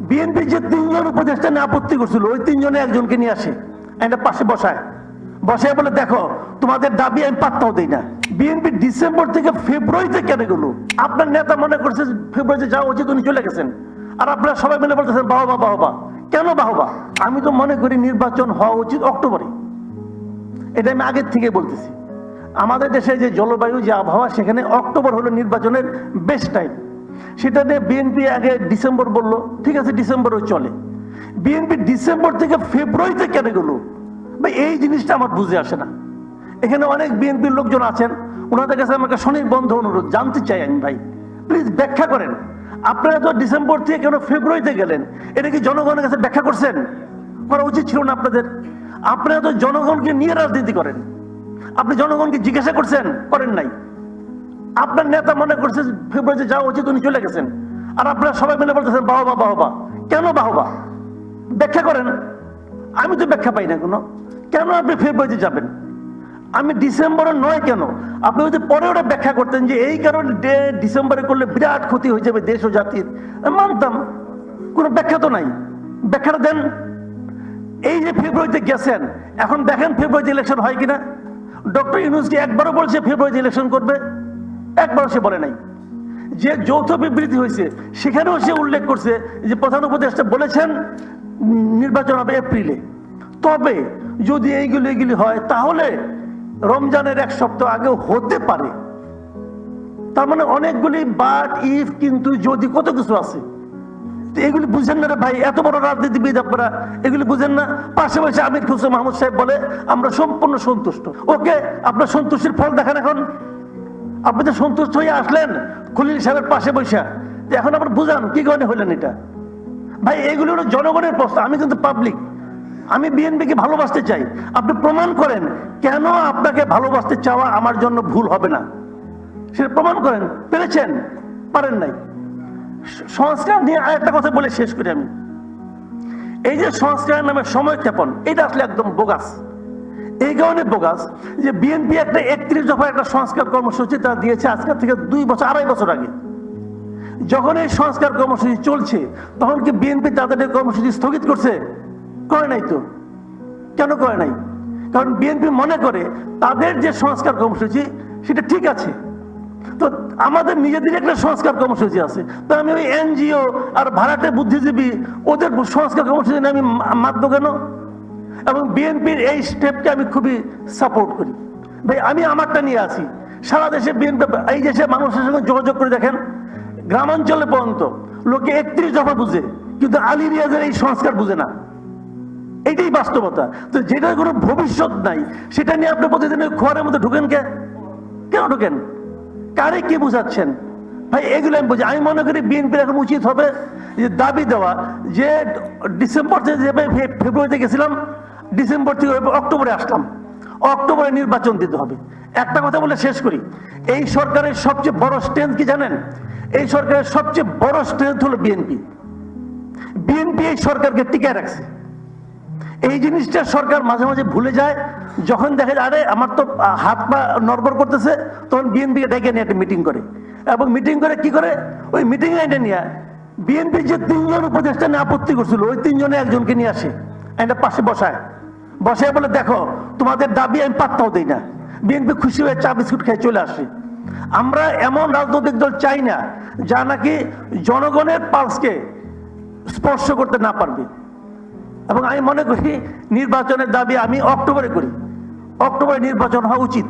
BNP যে তিনজন উপদেষ্টা নিয়ে আপত্তি করছিল, ওই তিনজনে একজনকে নিয়ে আসে একটা পাশে বসায়। বসায় বলে, দেখো, তোমাদের দাবি আমি পাত্তাও দিই না। বিএনপি ডিসেম্বর থেকে ফেব্রুয়ারিতে কেন গেল? আপনার নেতা মনে করছে ফেব্রুয়ারিতে যাওয়া উচিত উনি চলে গেছেন। আর আপনারা সবাই মিলে বলতেছেন, বাহবা বাহবা। কেন বাহবা? আমি তো মনে করি নির্বাচন হওয়া উচিত অক্টোবরে। এটা আমি আগের থেকে বলতেছি। আমাদের দেশে যে জলবায়ু, যে আবহাওয়া, সেখানে অক্টোবর হলো নির্বাচনের বেস্ট টাইম সেটা নিয়ে বিএনপি আগে ডিসেম্বর বলল, ঠিক আছে ডিসেম্বরও চলে। বিএনপি ডিসেম্বর থেকে ফেব্রুয়ারিতে কেন গেল? ভাই, এই জিনিসটা আমার বুঝে আসে না। এখানে অনেক বিএনপির লোকজন আছেন, ওনাদের কাছে আমাকে স্বনির্বন্ধ অনুরোধ, জানতে চাই আমি, ভাই। প্লিজ ব্যাখ্যা করেন। আপনারা তো ডিসেম্বর থেকে কেন ফেব্রুয়ারিতে গেলেন? এটা কি জনগণের কাছে ব্যাখ্যা করছেন? করা উচিত ছিল না আপনাদের? আপনারা তো জনগণকে নিয়ে রাজনীতি করেন। আপনি জনগণকে জিজ্ঞাসা করছেন, করেন নাই। আপনার নেতা মনে করছে ফেব্রুয়ারিতে যাওয়া উচিত উনি চলে গেছেন। আর আপনারা সবাই মিলে বলতেছেন, বাহবা বাহবা। কেন বাহবা? ব্যাখ্যা করেন। আমি তো ব্যাখ্যা পাই না কোনো। কেন আপনি ফেব্রুয়ারিতে যাবেন? আমি ডিসেম্বরে নয় কেন? আপনি যদি পরে ওটা ব্যাখ্যা করতেন যে এই কারণে ডিসেম্বরে করলে বিরাট ক্ষতি হয়ে যাবে দেশ ও জাতির। মানতাম। কোনো ব্যাখ্যা তো নাই। ব্যাখ্যাটা দেন। এই যে ফেব্রুয়ারিতে গেছেন, এখন দেখেন ফেব্রুয়ারিতে ইলেকশন হয় কিনা? ডক্টর ইউনুস কি একবারও বলছে ফেব্রুয়ারিতে ইলেকশন করবে? একবারও সে বলে নাই। যে যৌথ বিবৃতি হয়েছে, সেখানেও সে উল্লেখ করছে যে প্রধান উপদেষ্টা বলেছেন, নির্বাচন হবে এপ্রিলে। তবে যদি এইগুলি এইগুলি হয়, তাহলে রমজানের এক সপ্তাহ আগেও হতে পারে। তার মানে অনেকগুলি বাট, ইফ কিন্তু যদি কত কিছু আছে। এগুলি বুঝেন না রে ভাই, এত বড় রাজনীতিবিদ আপনারা, এগুলি বুঝেন না। পাশে পাশে আমির খুসরো মাহমুদ সাহেব বলে, আমরা সম্পূর্ণ সন্তুষ্ট। ওকে, আপনার সন্তুষ্টির ফল দেখান এখন। আপনি তো সন্তুষ্ট হয়ে আসলেন খলিল সাহেবের পাশে বসে। এখন আবার বুঝান, কি কারণে হলেন এটা? ভাই, এগুলো হলো জনগণের প্রশ্ন, আমি কিন্তু পাবলিক আমি বিএনপিকে ভালোবাসতে চাই। আপনি প্রমাণ করেন, কেন আপনাকে ভালোবাসতে চাওয়া আমার জন্য ভুল হবে না? সেটা প্রমাণ করেন, পেরেছেন, পারেন নাই। সংস্কার নিয়ে আরেকটা কথা বলে শেষ করি আমি। এই যে সংস্কারের নামে সময় ক্ষেপণ, এটা আসলে একদম বোগাস। এই কারণে বোগাস যে বিএনপি একটা একত্রিশ দফা একটা সংস্কার কর্মসূচি তারা দিয়েছে আজকের থেকে দুই বছর, আড়াই বছর আগে। যখন এই সংস্কার কর্মসূচি চলছে, তখন কি বিএনপি তাদের কর্মসূচি স্থগিত করছে? করে নাই তো। কেন করে নাই? কারণ বিএনপি মনে করে তাদের যে সংস্কার কর্মসূচি, সেটা ঠিক আছে। তো আমাদের নিজেদের একটা সংস্কার কর্মসূচি আছে। তো আমি ওই এনজিও আর ভাড়াটে বুদ্ধিজীবী, ওদের সংস্কার কর্মসূচি আমি মা- মাতবো কেন? এবং বিএনপির এই স্টেপকে আমি খুবই সাপোর্ট করি। ভাই, আমি আমারটা নিয়ে আসি। সারা দেশে বিএনপি, এই দেশে মানুষের সঙ্গে যোগাযোগ করে দেখেন, গ্রামাঞ্চলে পর্যন্ত লোকে একত্রিশ দফা বুঝে, কিন্তু আলী রিয়াজের এই সংস্কার বুঝে না। এটাই বাস্তবতা। তো যেটার কোনো ভবিষ্যৎ নাই, সেটা নিয়ে আপনি প্রতিদিন খোয়ারের মধ্যে ঢুকেন কে? কেন ঢুকেন? কারে কি বুঝাচ্ছেন? ভাই, এগুলো আমি বুঝি। আমি মনে করি বিএনপির এখন উচিত হবে যে দাবি দেওয়া, যে ডিসেম্বর থেকে ফেব্রুয়ারিতে গেছিলাম ডিসেম্বর থেকে অক্টোবরে আসলাম অক্টোবরে নির্বাচন দিতে হবে। একটা কথা বলে শেষ করি। এই সরকারের সবচেয়ে বড় স্ট্রেংথ কি জানেন? এই সরকারের সবচেয়ে বড় স্ট্রেংথ হলো বিএনপি বিএনপি এই সরকারকে টিকে রাখছে। এই জিনিসটা সরকার মাঝে মাঝে ভুলে যায়। যখন দেখে আরে, আমার তো হাত পা নড়বড় করতেছে, তখন বিএনপিকে ডেকে নিয়ে একটা মিটিং করে। এবং মিটিং করে কি করে? ওই মিটিং এটা নিয়ে। বিএনপি যে তিনজন উপদেষ্টা নিয়ে আপত্তি করছিল, ওই তিনজনে একজনকে নিয়ে আসে। একটা পাশে বসায়। বসায় বলে, দেখো, তোমাদের দাবি আমি পাত্তাও দিই না। বিএনপি খুশি হয়ে চা বিস্কুট খেয়ে চলে আসে। আমরা এমন রাজনৈতিক দল চাই না, যা নাকি জনগণের পালসকে স্পর্শ করতে না পারবে। এবং আমি মনে করি, নির্বাচনের দাবি আমি অক্টোবরে করি। অক্টোবরে নির্বাচন হওয়া উচিত।